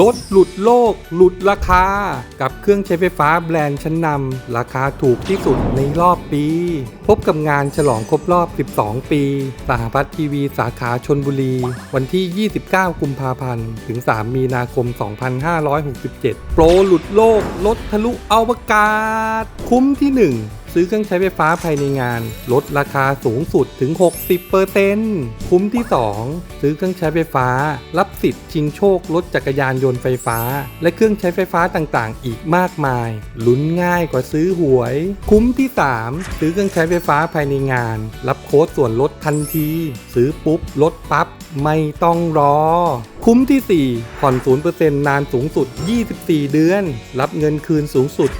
ลดหลุดโลก หลุดราคา กับเครื่องใช้ไฟฟ้าแบรนด์ชั้นนำราคาถูกที่สุดในรอบปี พบกับงานฉลองครบรอบ 12 ปี สหพัฒน์ทีวีสาขาชนบุรี วันที่ 29 กุมภาพันธ์ ถึง 3 มีนาคม 2567 โปรหลุดโลก ลดทะลุอวกาศ คุ้มที่ 1 ซื้อเครื่องใช้ไฟฟ้าภายในงาน ลดราคาสูงสุดถึง 60%คุ้มที่ 2 ซื้อเครื่องใช้ไฟฟ้า รับสิทธิ์ชิงโชครถจักรยานยนต์ไฟฟ้า และเครื่องใช้ไฟฟ้าต่างๆ อีกมากมาย ลุ้นง่ายกว่าซื้อหวย คุ้มที่ 3 ซื้อเครื่องใช้ไฟฟ้าภายในงาน รับโค้ดส่วนลดทันที ซื้อปุ๊บลดปั๊บไม่ต้องรอ คุ้มที่ 4 ผ่อน 0%นานสูงสุด 24 เดือน รับเงินคืนสูงสุด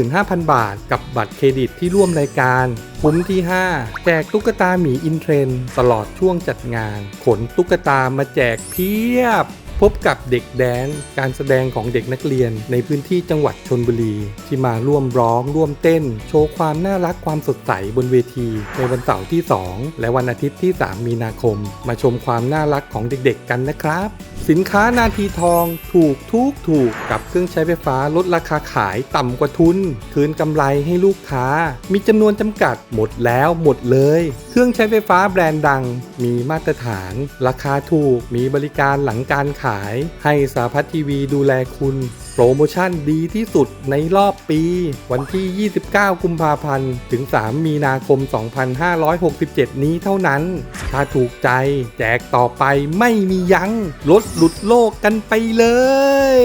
35,000 บาท กับบัตรเครดิตที่ร่วมรายการ คุ้มที่ 5 แจกตุ๊กตาหมีอินเทรน ตลอดช่วงจัดงาน ขนตุ๊กตามาแจกเพียบ พบกับเด็กแดน การแสดงของเด็กนักเรียนในพื้นที่จังหวัดชนบุรี ที่มาร่วมร้อง ร่วมเต้น โชว์ความน่ารักความสดใสบนเวที ในวันเสาร์ที่ 2 และวันอาทิตย์ที่ 3 มีนาคม มาชมความน่ารักของเด็กๆกันนะครับ สินค้านาทีทองถูกทุกถูกกับเครื่องใช้ไฟฟ้าลดราคาขายต่ำกว่าทุน คืนกำไรให้ลูกค้า มีจำนวนจำกัดหมดแล้วหมดเลย เครื่องใช้ไฟฟ้าแบรนด์ดัง มีมาตรฐาน ราคาถูกมีบริการหลังการขาย ให้สาพัฒทีวีดูแลคุณ โปรโมชั่นดีที่สุดในรอบปี วันที่ 29 กุมภาพันธ์ ถึง 3 มีนาคม 2567 นี้เท่านั้น ถ้าถูกใจแจกต่อไปไม่มียัง้งลดหลุดโลกกันไปเลย